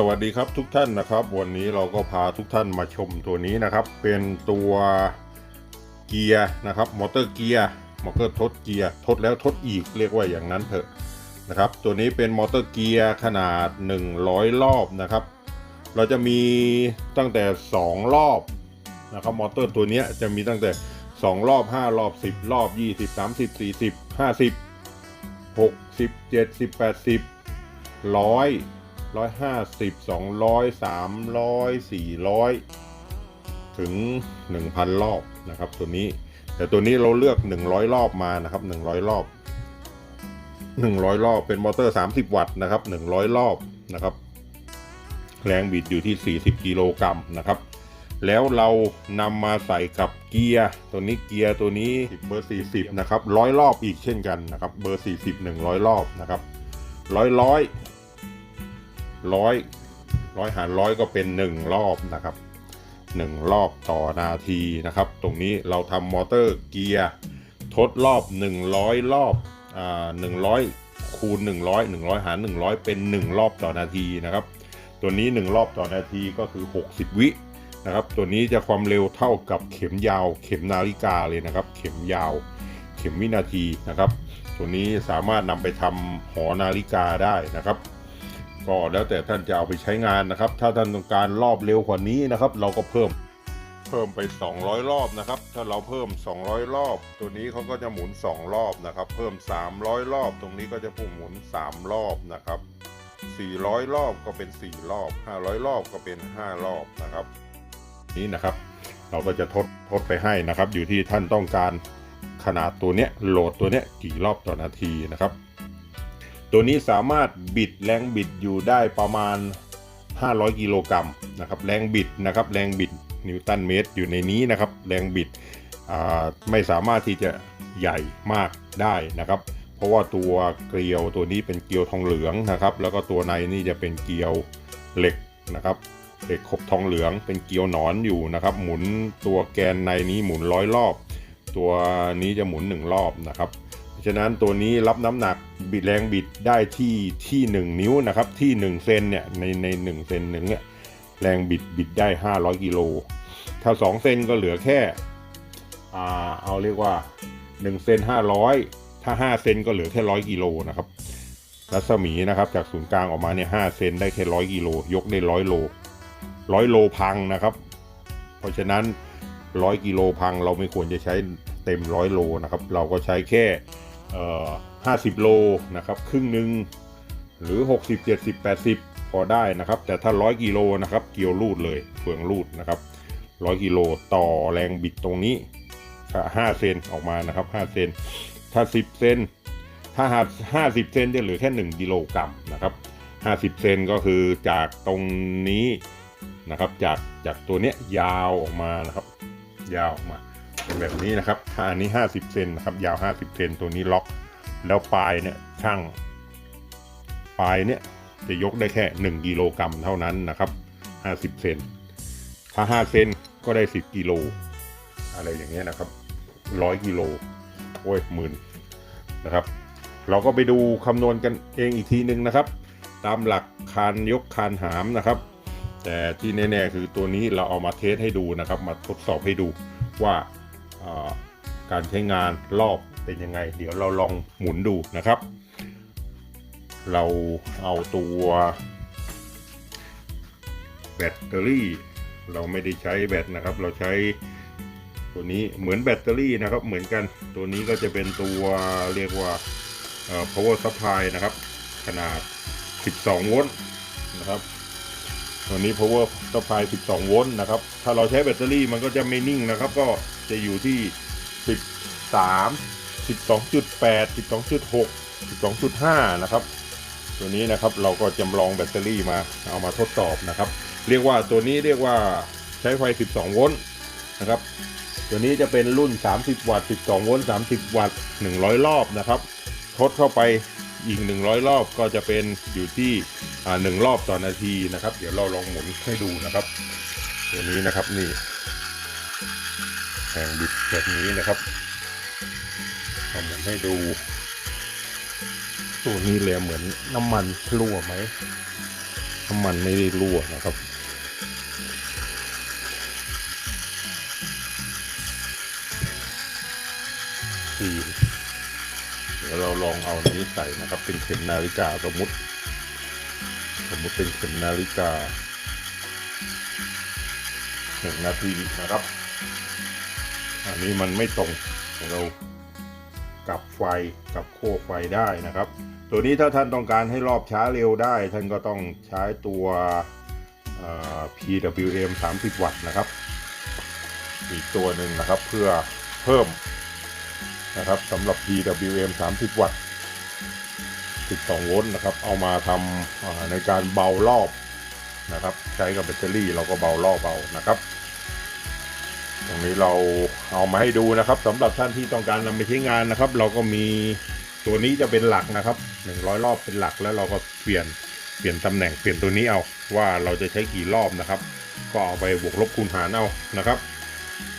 สวัสดีครับทุกท่านนะครับ วันนี้เราก็พาทุกท่านมาชมตัวนี้นะครับ เป็นตัวเกียร์นะครับมอเตอร์เกียร์มอเตอร์ทดเกียร์ทดแล้วทดอีกเรียกว่าอย่างนั้นเถอะนะครับ ตัวนี้เป็นมอเตอร์เกียร์ขนาด 100 รอบนะครับ เราจะมีตั้งแต่ 2 รอบนะครับมอเตอร์ตัวนี้จะมีตั้งแต่ 2 รอบ 5 รอบ 10 รอบ 20 30 40 50 60 70 80ร้อย ร้อยห้าสิบสองร้อยสามร้อยสี่ร้อยถึงหนึ่งพันรอบนะครับตัวนี้ แต่ตัวนี้เราเลือกหนึ่งร้อยรอบมานะครับหนึ่งร้อยรอบหนึ่งร้อยรอบเป็นมอเตอร์สามสิบวัตต์นะครับหนึ่งร้อยรอบนะครับ แรงบิดอยู่ที่40กิโลกรัมนะครับแล้วเรานำมาใส่กับเกียร์ตัวนี้เกียร์ตัวนี้เบอร์ 40 นะครับร้อยรอบอีกเช่นกันนะครับ เบอร์ 40 100 รอบนะครับร้อยร้อย ร้อยร้อยหารร้อยก็เป็น 1 รอบนะครับ 1 รอบต่อนาทีนะครับ ตรงนี้เราทำมอเตอร์เกียร์ทดรอบ 100 รอบอ่า100 คูณ 100 100 หาร 100 เป็น 1 รอบต่อนาทีนะครับ ตัวนี้ 1 รอบต่อนาทีก็คือ 60 วินะครับ ตัวนี้จะความเร็วเท่ากับเข็มยาว เข็มนาฬิกาเลยนะครับ เข็มยาว เข็มวินาทีนะครับ ตัวนี้สามารถนำไปทำหอนาฬิกาได้นะครับ ก็แล้วแต่ท่านจะเอาไปใช้งานนะครับ ถ้าท่านต้องการรอบเร็วกว่านี้นะครับ เราก็เพิ่มเพิ่มไป 200 รอบนะครับ ถ้าเราเพิ่ม 200 รอบ ตัวนี้เขาก็จะหมุน 2 รอบนะครับ เพิ่ม 300 รอบ ตรงนี้ก็จะพุ่งหมุน 3 รอบนะครับ 400 รอบก็เป็น 4 รอบ 500 รอบก็เป็น 5 รอบนะครับ นี้นะครับ เราก็จะทดทดไปให้นะครับ อยู่ที่ท่านต้องการขนาดตัวเนี้ยโหลดตัวเนี้ยกี่รอบต่อนาทีนะครับ ตัวนี้สามารถบิดแรงบิดอยู่ได้ประมาณ 500 กิโลกรัมนะครับแรงบิดนะครับแรงบิดนิวตันเมตรอยู่ในนี้นะครับ แรงบิดไม่สามารถที่จะใหญ่มากได้นะครับ เพราะว่าตัวเกลียวตัวนี้เป็นเกลียวทองเหลืองนะครับ แล้วก็ตัวในนี่จะเป็นเกลียวเหล็กนะครับเหล็กครบทองเหลืองเป็นเกลียวหนอนอยู่นะครับ หมุนตัวแกนในนี้หมุนร้อยรอบ ตัวนี้จะหมุนหนึ่งรอบนะครับ ฉะนั้นตัวนี้รับน้ำหนักบิดแรงบิดได้ที่ที่ 1 นิ้วนะครับที่ 1 เซนเนี่ยในใน1เซนหนึ่งเนี่ยแรงบิดบิดได้ 500กิโลถ้า 2 เซนก็เหลือแค่อ่าเอาเรียกว่า1เซน500 ถ้า 5 เซนก็เหลือแค่100กิโลนะครับรัศมีนะครับจากศูนย์กลางออกมาเนี่ย5เซนได้แค่100กิโลยกได้100โล100โลพังนะครับ เพราะฉะนั้น100กิโลพังเราไม่ควรจะใช้เต็ม100โลนะครับ เราก็ใช้แค่ 50 โลนะครับ ครึ่งหนึ่งหรือ 60 70 80 พอได้นะครับ แต่ถ้า 100 กิโลนะครับ เกี่ยวรูดเลยเฟืองรูดนะครับ 100 กิโลต่อแรงบิดตรงนี้ถ้า5เซนออกมานะครับ 5 เซน ถ้า 10 เซน ถ้าหาก50 เซนจะเหลือแค่ 1 กิโลกรัมนะครับ 50 เซนก็คือจากตรงนี้นะครับ จากจากตัวเนี้ยยาวออกมานะครับ ยาวออกมา เป็นแบบนี้นะครับถ้าอันนี้ 50 เซนนะครับ ยาว 50 เซนตัวนี้ล็อก แล้วปลายเนี่ยช่างปลายเนี่ยจะยกได้แค่ 1กิโลกรัมเท่านั้นนะครับ 50 เซนถ้า 5 เซนก็ได้ 10กิโลอะไรอย่างเงี้ยนะครับ 100กิโลโอ้ยหมื่นนะครับ เราก็ไปดูคำนวณกันเองอีกทีหนึ่งนะครับ ตามหลักคานยกคานหามนะครับแต่ที่แน่ๆคือตัวนี้เราเอามาเทสให้ดูนะครับ มาทดสอบให้ดูว่า การใช้งานรอบเป็นยังไง เดี๋ยวเราลองหมุนดูนะครับ เราเอาตัวแบตเตอรี่ เราไม่ได้ใช้แบตนะครับ เราใช้ตัวนี้เหมือนแบตเตอรี่นะครับ เหมือนกันตัวนี้ก็จะเป็นตัวเรียกว่า power supply นะครับ ขนาด 12 โวลต์นะครับตัวนี้ power supply 12 โวลต์นะครับ ถ้าเราใช้แบตเตอรี่มันก็จะไม่นิ่งนะครับ ก็ จะอยู่ที่ 13 12.8 12.6 12.5 นะครับ ตัวนี้นะครับเราก็จำลองแบตเตอรี่มาเอามาทดสอบนะครับ เรียกว่าตัวนี้เรียกว่าใช้ไฟ 12 โวลต์นะครับ ตัวนี้จะเป็นรุ่น 30 วัตต์ 12 โวลต์ 30 วัตต์ 100 รอบนะครับทดเข้าไปอีก 100 รอบก็จะเป็นอยู่ที่อ่าหนึ่งรอบต่อนาทีนะครับ เดี๋ยวเราลองหมุนให้ดูนะครับ ตัวนี้นะครับนี่ แรงบิดแบบนี้นะครับเอาหมุนให้ดู ตัวนี้เลยเหมือนน้ำมันรั่วไหมน้ำมันไม่ได้รั่วนะครับสี่เดี๋ยวเราลองเอานี้ใส่นะครับ เป็นเข็มนาฬิกาสมมุติ สมมุติเป็นเข็มนาฬิกาหนึ่งนาทีนะครับ อันนี้มันไม่ตรงเรากลับไฟกลับโคกไฟได้นะครับ ตัวนี้ถ้าท่านต้องการให้รอบช้าเร็วได้ ท่านก็ต้องใช้ตัว PWM 30 วัตต์นะครับ อีกตัวหนึ่งนะครับเพื่อเพิ่มนะครับสำหรับ PWM 30 วัตต์ 12 โวลต์นะครับ เอามาทำในการเบารอบนะครับ ใช้กับแบตเตอรี่เราก็เบารอบเบานะครับ ตรงนี้เราเอามาให้ดูนะครับสำหรับท่านที่ต้องการนำไปใช้งานนะครับ เราก็มีตัวนี้จะเป็นหลักนะครับ 100 รอบเป็นหลักแล้วเราก็เปลี่ยนเปลี่ยนตำแหน่งเปลี่ยนตัวนี้เอาว่าเราจะใช้กี่รอบนะครับ ก็เอาไปบวกลบคูณหารเอานะครับ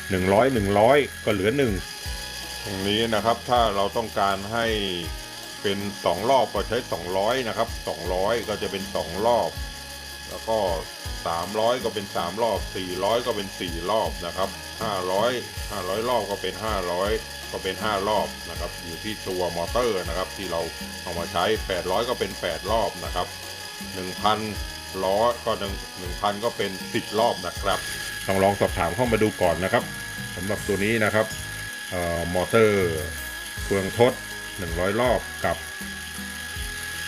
100 100 ก็เหลือ 1 ตรงนี้นะครับถ้าเราต้องการให้เป็น 2 รอบก็ใช้ 200 นะครับ 200 ก็จะเป็น 2 รอบ แล้วก็ 300 ก็เป็น 3 รอบ 400 ก็เป็น 4 รอบนะครับ 500 500 รอบก็เป็น 500 ก็เป็น 5 รอบนะครับอยู่ที่ตัวมอเตอร์นะครับที่เราเอามาใช้ 800 ก็เป็น 8 รอบนะครับ 1,000 ล้อก็1 1,000 ก็เป็น 10 รอบนะครับต้องลองสอบถามเข้ามาดูก่อนนะครับสำหรับตัวนี้นะครับออมอเตอร์เฟืองทด 100 รอบกับ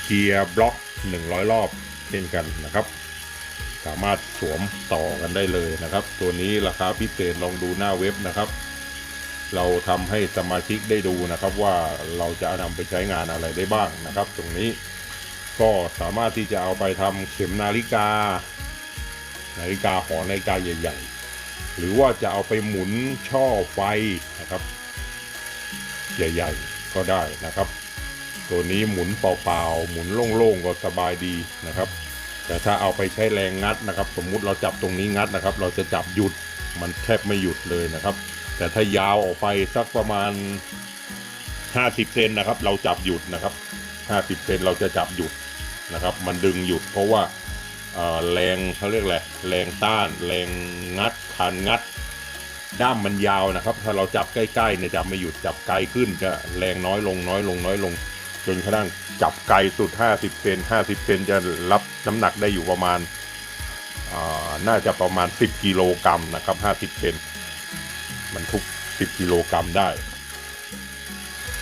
เกียร์บล็อก 100 รอบเช่นกันนะครับ สามารถสวมต่อกันได้เลยนะครับ ตัวนี้ราคาพิเศษลองดูหน้าเว็บนะครับ เราทำให้สมาชิกได้ดูนะครับว่าเราจะนำไปใช้งานอะไรได้บ้างนะครับ ตรงนี้ก็สามารถที่จะเอาไปทำเข็มนาฬิกา นาฬิกาหอนาฬิกาใหญ่ ๆ หรือว่าจะเอาไปหมุนช่อไฟนะครับ ใหญ่ ๆ ก็ได้นะครับ ตัวนี้หมุนเปล่าๆหมุนโล่งๆก็สบายดีนะครับ แต่ถ้าเอาไปใช้แรงงัดนะครับ สมมุติเราจับตรงนี้งัดนะครับ เราจะจับหยุดมันแทบไม่หยุดเลยนะครับ แต่ถ้ายาวออกไปสักประมาณ 50เซนนะครับ เราจับหยุดนะครับ 50เซนเราจะจับหยุดนะครับ มันดึงหยุดเพราะว่าแรงเขาเรียกอะไรแรงต้าน แรงงัดคันงัด ด้ามมันยาวนะครับ ถ้าเราจับใกล้ๆเนี่ยจับไม่หยุดจับไกลขึ้นจะแรงน้อยลงน้อยลงน้อยลง จนกระทั่งจับไกลสุด 50 เซน 50 เซนจะรับน้ำหนักได้อยู่ประมาณน่าจะประมาณ 10 กิโลกรัมนะครับ 50 เซน มันทุก 10 กิโลกรัมได้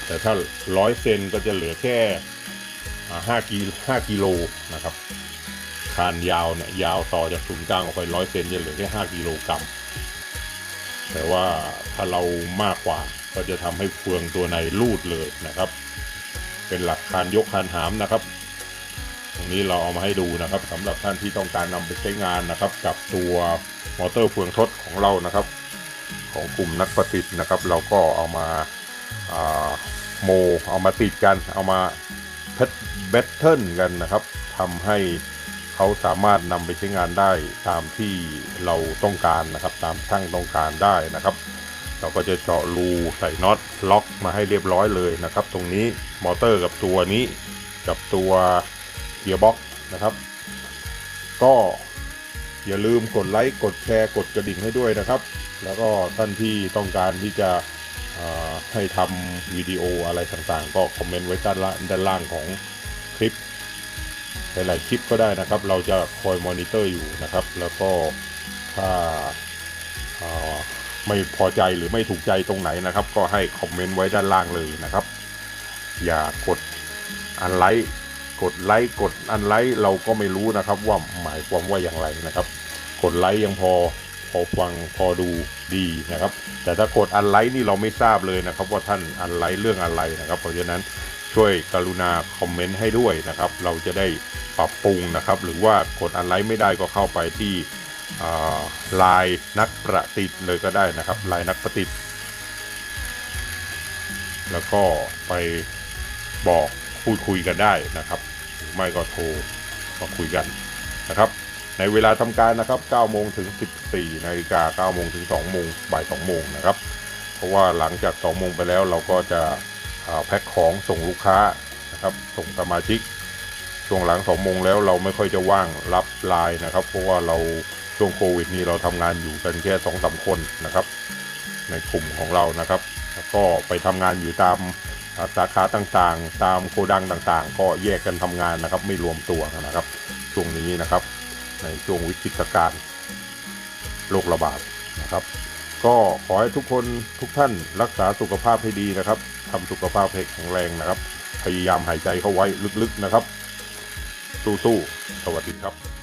แต่ถ้า 100 เซนก็จะเหลือแค่5กิ5กิโลนะครับ คานยาวเนี่ยยาวต่อจากศูนย์กลางออกไป 100 เซนจะเหลือแค่ 5 กิโลกรัม แต่ว่าถ้าเรามากกว่าก็จะทำให้เฟืองตัวในรูดเลยนะครับ เป็นหลักการยกคานหามนะครับ ตรงนี้เราเอามาให้ดูนะครับสำหรับท่านที่ต้องการนำไปใช้งานนะครับ กับตัวมอเตอร์เฟืองทดของเรานะครับ ของกลุ่มนักประดิษฐ์นะครับ เราก็เอามาาโมเอามาติดกัน เอามาเพชแบตเทิลกันนะครับทำให้เขาสามารถนำไปใช้งานได้ตามที่เราต้องการนะครับ ตามช่างต้องการได้นะครับ เราก็จะเจาะรูใส่น็อตล็อกมาให้เรียบร้อยเลยนะครับ ตรงนี้มอเตอร์กับตัวนี้กับตัวเกียร์บ็อกนะครับ ก็อย่าลืมกดไลค์กดแชร์กดกระดิ่งให้ด้วยนะครับ แล้วก็ท่านที่ต้องการที่จะให้ทำวิดีโออะไรต่างๆ ก็คอมเมนต์ไว้ด้านล่างด้านล่างของคลิปหลายๆคลิปก็ได้นะครับ เราจะคอยมอนิเตอร์อยู่นะครับ แล้วก็ถ้า ไม่พอใจหรือไม่ถูกใจตรงไหนนะครับ ก็ให้คอมเมนต์ไว้ด้านล่างเลยนะครับ อย่ากดอันไลค์กดไลค์กดอันไลค์เราก็ไม่รู้นะครับ ว่าหมายความว่าอย่างไรนะครับ กดไลค์ยังพอพอฟังพอดูดีนะครับ แต่ถ้ากดอันไลค์นี่เราไม่ทราบเลยนะครับ ว่าท่านอันไลค์เรื่องอะไรนะครับ เพราะฉะนั้นช่วยกรุณาคอมเมนต์ให้ด้วยนะครับ เราจะได้ปรับปรุงนะครับ หรือว่ากดอันไลค์ไม่ได้ก็เข้าไปที่ ลายนักประติดเลยก็ได้นะครับ ลายนักประติดแล้วก็ไปบอกพูดคุยกันได้นะครับหรือไม่ก็โทรมาคุยกันนะครับ ในเวลาทำการนะครับ9โมงถึง 14นาฬิกา9โมงถึง2โมงบ่าย2โมงนะครับ เพราะว่าหลังจาก2โมงไปแล้วเราก็จะแพ็คของส่งลูกค้านะครับ ส่งสมาชิกช่วงหลังสองโมงแล้วเราไม่ค่อยจะว่างรับไลน์นะครับ เพราะว่าเรา ช่วงโควิดนี้เราทำงานอยู่กันแค่สองสามคนนะครับ ในกลุ่มของเรานะครับแล้วก็ไปทำงานอยู่ตามสาขาต่างๆ ตามโกดังต่างๆ ก็แยกกันทำงานนะครับ ไม่รวมตัวนะครับ ช่วงนี้นะครับ ในช่วงวิกฤตการณ์โรคระบาดนะครับ ก็ขอให้ทุกคนทุกท่านรักษาสุขภาพให้ดีนะครับทำสุขภาพให้แข็งแรงนะครับ พยายามหายใจเข้าไว้ลึกๆนะครับ สู้ๆสวัสดีครับ